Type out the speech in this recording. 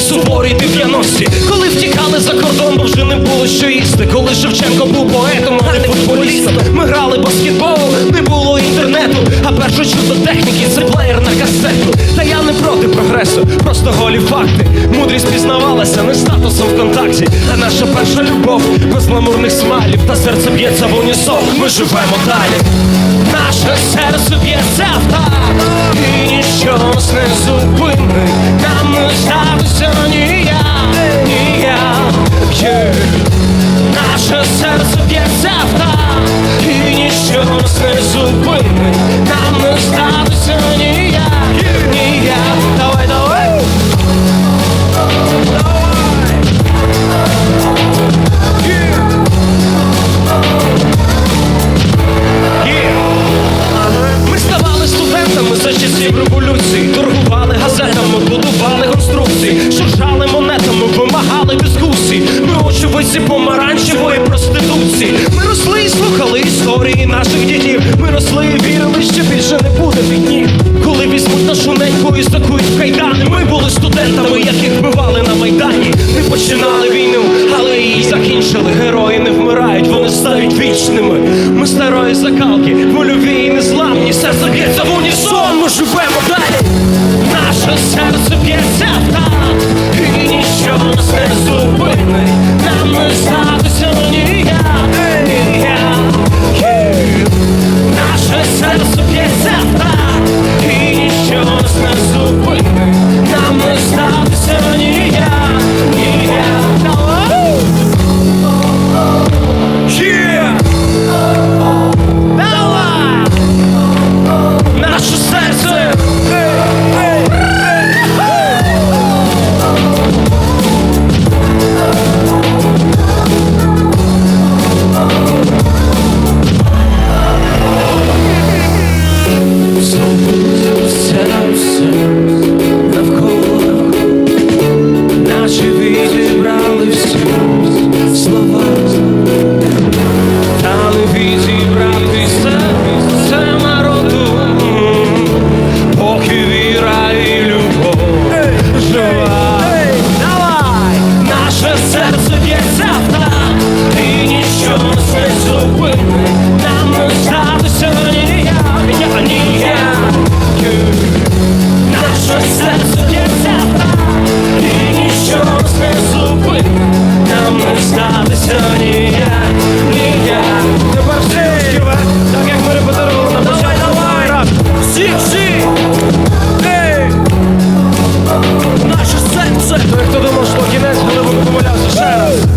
суворі 90-ті Коли втікали за кордон, бо вже не було що їсти. Коли Шевченко був поетом, а не футболістом Ми грали баскетбол, не було інтернету. А перше чудо техніки це плеєр на касету. Та я не проти прогресу, просто голі факти. Мудрість пізнавалася не статусом ВКонтакті А наша перша любов без гламурних смайлів Та серце б'ється в унісон, ми живемо далі es un puente. історії наших дітів. Ми росли і вірили, що більше не буде війні. Коли візьмуть нашу неньку і закують кайдани. Ми були студентами, яких вбивали на майдані. Не починали війну, але її закінчили. Герої не вмирають, вони стають вічними. Ми старої закалки, вольові і незламні. Все заб'ється в унісон, ми живемо далі. Наша so, so, so. Наше серце! Той, хто думав, що кінець, коли ви помилявся ще раз.